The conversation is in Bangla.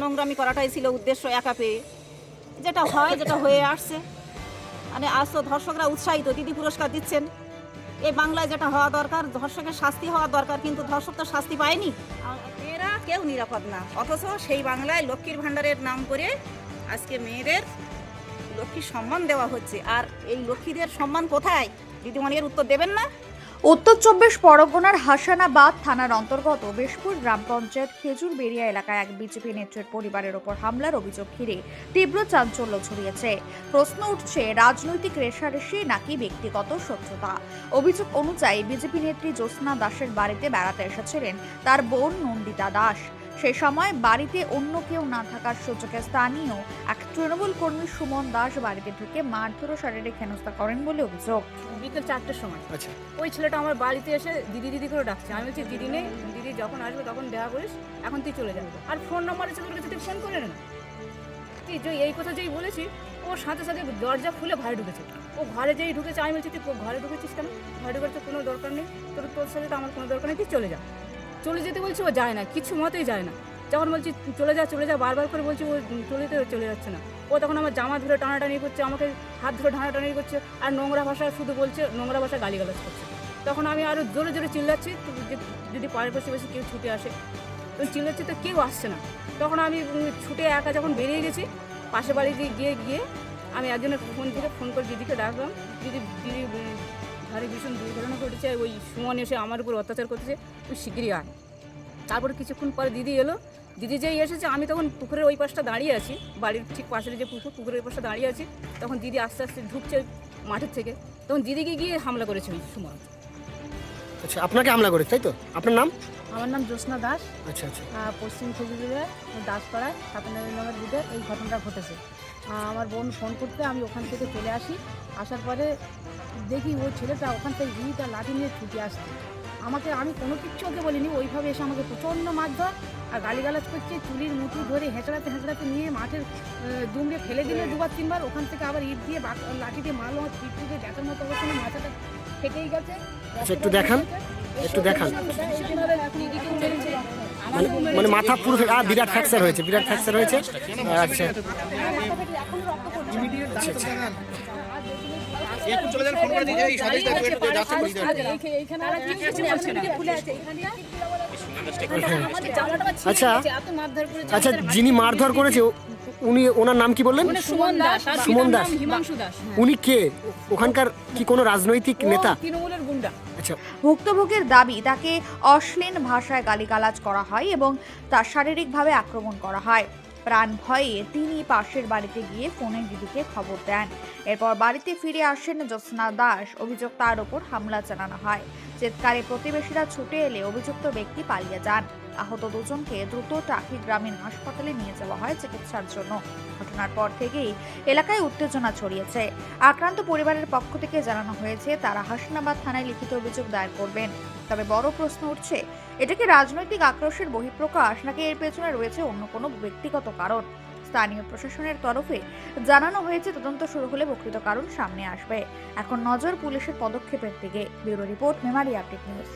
নোংরামি করাটাই ছিল উদ্দেশ্য একা পেয়ে যেটা হয় যেটা হয়ে আসছে। মানে আজ তো ধর্ষকরা উৎসাহিত দিদি পুরস্কার দিচ্ছেন। এই বাংলায় যেটা হওয়া দরকার ধর্ষকের শাস্তি হওয়া দরকার কিন্তু ধর্ষক তো শাস্তি পায়নি। মেয়েরা কেউ নিরাপদ না। অথচ সেই বাংলায় লক্ষ্মীর ভাণ্ডারের নাম করে আজকে মেয়েদের লক্ষ্মীর সম্মান দেওয়া হচ্ছে। আর এই লক্ষ্মীদের সম্মান কোথায়? দিদিমণি এর উত্তর দেবেন না? উত্তর চব্বিশ পরগনার হাসানাবাদ থানার অন্তর্গত বেশপুর গ্রাম পঞ্চায়েত খেজুর বেরিয়া এলাকায় এক বিজেপি নেত্রীর পরিবারের ওপর হামলার অভিযোগ ঘিরে তীব্র চাঞ্চল্য ছড়িয়েছে। প্রশ্ন উঠছে, রাজনৈতিক রেশারেশি নাকি ব্যক্তিগত শত্রুতা? অভিযোগ অনুযায়ী বিজেপি নেত্রী জ্যোৎস্না দাসের বাড়িতে বেড়াতে এসেছিলেন তার বোন নন্দিতা দাস। সে সময় বাড়িতে অন্য কেউ না থাকার সুযোগে স্থানীয় এক তৃণমূল কর্মী সুমন দাস বাড়িতে ঢুকে মারধর ও শারীরিক হেনস্থা করেন বলে অভিযোগ। বিকেল চারটের সময়। আচ্ছা। ওই ছেলেটা আমার বাড়িতে এসে দিদি দিদি করে ডাকছে। আমি বলছি দিদি নেই। দিদি যখন আসবে তখন দেখা করিস। এখন তুই চলে যাবি। আর ফোন নাম্বার আছে তোর কাছে তুই ফোন করে নে না। তুই যে এই কথা যেই বলেছি ওর সাথে সাথে দরজা খুলে ঘরে ঢুকেছে। ও ঘরে যেই ঢুকেছে আমি বলছি তুই ঘরে ঢুকেছিস কেন? ঘরে ঢুকার তো কোনো দরকার নেই। তোর তোর সাথে তো আমার কোনো দরকার নেই। তুই চলে যা। চলে যেতে বলছি, ও যায় না, কিছু মতেই যায় না। যখন বলছি, চলে যা চলে যা, বারবার করে বলছি, ও চলে যেতে চলে যাচ্ছে না। ও তখন আমার জামা ধরে টানাটানি করছে, আমাকে হাত ধরে টানাটানি করছে, আর নোংরা ভাষা শুধু বলছে, নোংরা ভাষা গালিগালাজ করছে। তখন আমি আরও জোরে জোরে চিল্লাচ্ছি যদি পায়ের পাশে কেউ ছুটে আসে তো চিল্লাচ্ছি, তো কেউ আসছে না। তখন আমি ছুটে একা যখন বেরিয়ে গেছি পাশে বাড়ি দিয়ে গিয়ে গিয়ে আমি একজনের ফোন থেকে, ফোন করে দিদিকে ডাকলাম, দিদি দিদি ঘরে ভীষণ দুর্ঘটনা ঘটেছে ওই সুমন এসে আমার উপর অত্যাচার করতেছে তুই শিগগিরই আয়। তারপর কিছুক্ষণ পরে দিদি এলো। দিদি যেই এসেছে, আমি তখন পুকুরের ওই পাশটা দাঁড়িয়ে আছি, বাড়ির ঠিক পাশের যে পুকুর, পুকুরের ওই পাশটা দাঁড়িয়ে আছি। তখন দিদি আস্তে আস্তে ঢুকছে মাঠের থেকে। তখন দিদিকে গিয়ে হামলা করেছে ওই সুমন। আচ্ছা আপনাকে হামলা করেছে, তাই তো? আপনার নাম? আমার নাম জ্যোৎস্না দাস। আচ্ছা আচ্ছা। পশ্চিম খেজুরিতে দাসপাড়ায় সাতানব্বই নম্বর বুথে এই ঘটনাটা ঘটেছে। আমার বোন ফোন করতে আমি ওখান থেকে চলে আসি। আসার পরে দেখি ওই ছেলেটা ওখান থেকে ঘিটা লাঠি নিয়ে ছুটে আসছে। আমাকে আমি কোনো কিচ্ছু ওকে বলিনি ওইভাবে এসে আমাকে প্রচণ্ড মারধর আর গালিগালাজ করছে চুলির মুঠি ধরে হেঁচড়াতে হেঁচড়াতে নিয়ে মাঠের দুমড়ে ফেলে দিলে দুবার তিনবার। ওখান থেকে আবার ইট দিয়ে লাঠি দিয়ে মারলো আমার পিঠ থেকে মতো অবস্থা না, মাথাটা ফেটেই গেছে। আচ্ছা, একটু দেখান, একটু দেখান। মানে মানে মাথা পুরো আর বিরাট ফ্র্যাকচার হয়েছে বিরাট ফ্র্যাকচার হয়েছে। আচ্ছা। আচ্ছা আচ্ছা যিনি মারধর করেছে উনি ওনার নাম কি বললেন? সুমন দাস সুমন দাস। দাস উনি কে? ওখানকার কি কোনো রাজনৈতিক নেতা? তৃণমূলের গুন্ডা। আচ্ছা। ভুক্তভোগীর দাবি তাকে অশ্লীল ভাষায় গালিগালাজ করা হয় এবং তার শারীরিকভাবে আক্রমণ করা হয়। প্রাণ ভয়ে তিনি পাশের বাড়িতে গিয়ে ফোনে দিদিকে খবর দেন। এরপর বাড়িতে ফিরে আসেন জ্যোৎস্না দাস। অভিযোগ তার ওপর হামলা চালানো হয়। চিৎকারে প্রতিবেশীরা ছুটে এলে অভিযুক্ত ব্যক্তি পালিয়ে যান। আহত দুজনকে দ্রুত টাকি গ্রামীণ হাসপাতালে নিয়ে যাওয়া হয় চিকিৎসার জন্য। ঘটনার পর থেকেই এলাকায় উত্তেজনা ছড়িয়েছে। আক্রান্ত পরিবারের পক্ষ থেকে জানানো হয়েছে, তারা হাসনাবাদ থানায় লিখিত অভিযোগ দায়ের করবেন। তবে বড় প্রশ্ন উঠছে, এটা কি রাজনৈতিক আক্রোশের বহিঃপ্রকাশ, নাকি এর পেছনে রয়েছে অন্য কোনো ব্যক্তিগত কারণ? স্থানীয় প্রশাসনের তরফে জানানো হয়েছে, তদন্ত শুরু হলে প্রকৃত কারণ সামনে আসবে। এখন নজর পুলিশের পদক্ষেপের দিকে। Bureau report, Memari update news.